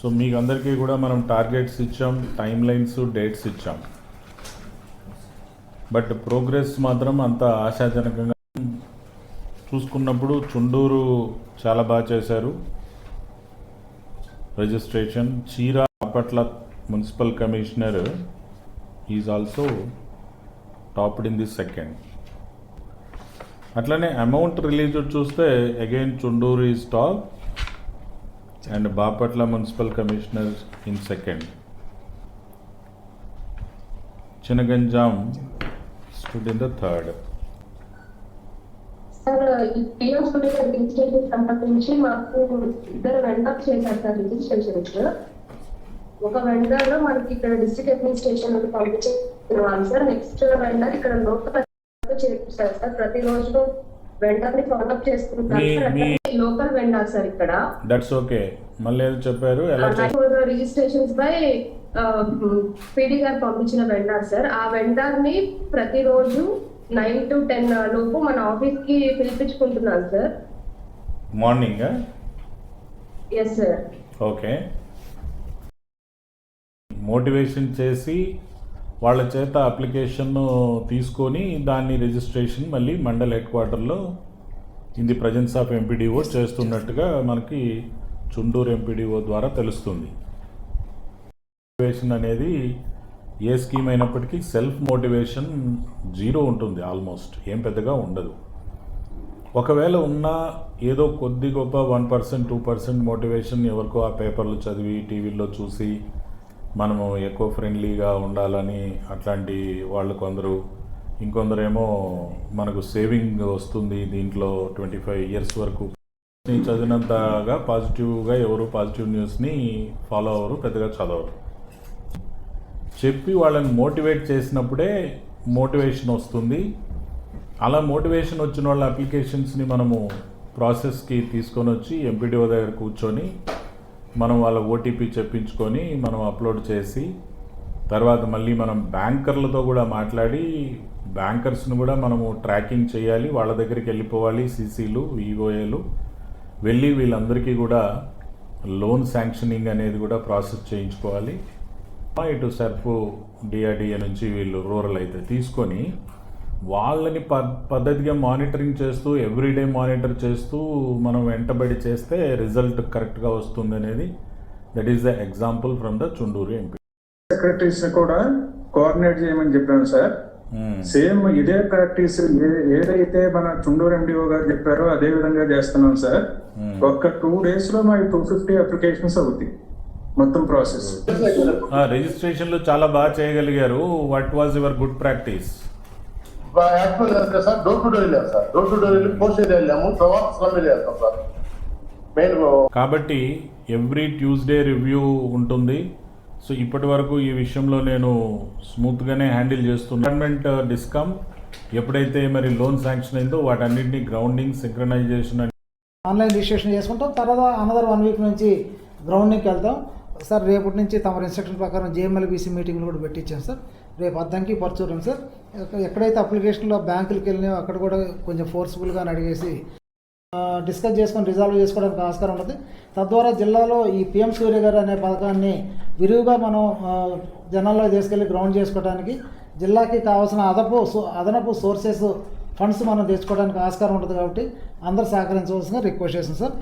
So మీకు అందరికీ కూడా మనం టార్గెట్స్ ఇచ్చాం టైం లైన్స్ డేట్స్ ఇచ్చాం. బట్ ప్రోగ్రెస్ మాత్రం అంత ఆశాజనకంగా చూసుకున్నప్పుడు చుండూరు చాలా బాగా చేశారు. రిజిస్ట్రేషన్ చీరా అప్పట్ల municipal commissioner is also topped in the second అట్లనే అమౌంట్ రిలీజ్ చూస్తే again Chundur is top and Bapatla municipal commissioner in second. Chinaganjam stood in the third sir ఈ పిఎం సూర్య రిజిస్ట్రేషన్ సంబంధించి మాకు ఇద్దరు వెండర్ చేశారు సార్ రిజిస్ట్రేషన్స్ ఒక vendor మనకి ఇక్కడ డిస్ట్రిక్ట్ అడ్మినిస్ట్రేషన్ నుండి పంపించారు సార్. నెక్స్ట్ వెండర్ ఇక్కడ లోకల్ చేర్పిస్తారు సార్. ప్రతిరోజు వెండర్ని ఫాలోఅప్ చేసుకుంటారు మీ- సార్. మీ- లోకల్ వెండర్ సార్ ఇక్కడ. దట్స్ ఓకే మళ్ళీ ఏదో చెప్పారు ఎలా రిజిస్ట్రేషన్స్ బై పీడీ గారు పంపించిన వెండర్ సార్. ఆ వెండర్ని ప్రతిరోజు నైన్ టు టెన్ లోపు మన ఆఫీస్కి పిలిపించుకుంటున్నాను sir. Morning yes sir okay motivation చేసి వాళ్ళ చేత అప్లికేషన్ తీసుకొని దాన్ని రిజిస్ట్రేషన్ మళ్ళీ మండల్ హెడ్ క్వార్టర్లో in the presence of MPDO చేస్తున్నట్టుగా మనకి చుండూరు ఎంపీడీఓ ద్వారా తెలుస్తుంది. మోటివేషన్ అనేది ఏ స్కీమ్ అయినప్పటికీ సెల్ఫ్ మోటివేషన్ జీరో ఉంటుంది ఆల్మోస్ట్ ఏం పెద్దగా ఉండదు. ఒకవేళ ఉన్నా ఏదో కొద్ది గొప్ప one percent two percent motivation ఎవరికో ఆ పేపర్లు చదివి టీవీల్లో చూసి మనము ఎక్కువ ఫ్రెండ్లీగా ఉండాలని అట్లాంటి వాళ్ళు కొందరు ఇంకొందరేమో మనకు సేవింగ్ వస్తుంది దీంట్లో ట్వంటీ ఫైవ్ ఇయర్స్ వరకు. చదివినంతగా పాజిటివ్గా ఎవరు పాజిటివ్ న్యూస్ని ఫాలో అవ్వరు పెద్దగా చదవరు. చెప్పి వాళ్ళని మోటివేట్ చేసినప్పుడే మోటివేషన్ వస్తుంది. అలా మోటివేషన్ వచ్చిన వాళ్ళ అప్లికేషన్స్ని మనము ప్రాసెస్కి తీసుకొని వచ్చి ఎంపీడీఓ దగ్గర కూర్చొని మనం వాళ్ళ ఓటీపీ చెప్పించుకొని మనం అప్లోడ్ చేసి తర్వాత మళ్ళీ మనం బ్యాంకర్లతో కూడా మాట్లాడి బ్యాంకర్స్ని కూడా మనము ట్రాకింగ్ చేయాలి వాళ్ళ దగ్గరికి వెళ్ళిపోవాలి సీసీలు ఈఓఏలు. వెళ్ళి వీళ్ళందరికీ కూడా లోన్ శాంక్షనింగ్ అనేది కూడా ప్రాసెస్ చేయించుకోవాలి. ఇటు సర్ఫ్ డిఆర్డిఏ నుంచి వీళ్ళు రూరల్ అయితే తీసుకొని వాళ్ళని ప పద్ధతిగా మానిటరింగ్ చేస్తూ ఎవ్రీడే మానిటర్ చేస్తూ మనం వెంటబడి చేస్తే రిజల్ట్ కరెక్ట్గా వస్తుంది అనేది that is the example from the Chundur MP. Secretaries కూడా కోఆర్డినేట్ చేయమని చెప్పాను సార్. సేమ్ ఇదే ప్రాక్టీస్ ఏదైతే మన చుండూరు ఎండిఓ గారు చెప్పారో అదే విధంగా చేస్తున్నాం సార్. ఒక్క టూ డేస్లో మా టూ ఫిఫ్టీ అప్లికేషన్స్ అవుతాయి. మొత్తం ప్రాసెస్ రిజిస్ట్రేషన్లు చాలా బాగా చేయగలిగారు. What was your good practice sir door to door వెళ్ళాం సార్. డోర్ టు డోర్ వెళ్ళి పోస్ట్ ఏరియా వెళ్ళాము. తర్వాత స్లమ్ ఏరియా వెళ్తాం సార్. మెయిన్ కాబట్టి ఎవ్రీ ట్యూస్డే రివ్యూ ఉంటుంది. సో ఇప్పటి వరకు ఈ విషయంలో నేను స్మూత్గానే హ్యాండిల్ చేస్తున్నాను గవర్నమెంట్ డిస్కమ్ ఎప్పుడైతే మరి లోన్ శాంక్షన్ అయిందో వాటన్నిటిని గ్రౌండింగ్ సింక్రనైజేషన్ ఆన్లైన్ రిజిస్ట్రేషన్ చేసుకుంటాం. తర్వాత అనదర్ వన్ వీక్ నుంచి గ్రౌండింగ్కి వెళ్తాం. సార్ రేపటి నుంచి తమ ఇన్స్ట్రక్షన్ ప్రకారం జేఎంఎల్బీసీ మీటింగ్లు కూడా పెట్టించాం సార్. రేపు అద్దంకి పరచూరం సార్. ఎక్కడైతే అప్లికేషన్లో బ్యాంకులకి వెళ్ళినాయో అక్కడ కూడా కొంచెం ఫోర్స్ఫుల్గా అడిగేసి డిస్కస్ చేసుకొని రిజాల్వ్ చేసుకోవడానికి ఆస్కారం ఉంటుంది తద్వారా జిల్లాలో ఈ పిఎం సూర్య గారు అనే పథకాన్ని విరివిగా మనం జనాల్లో తీసుకెళ్ళి గ్రౌండ్ చేసుకోవడానికి జిల్లాకి కావాల్సిన అదపు సో- అదనపు సోర్సెస్ ఫండ్స్ మనం తెచ్చుకోవడానికి ఆస్కారం ఉంటుంది కాబట్టి అందరూ సహకరించవలసిన రిక్వెస్ట్ చేస్తాం సార్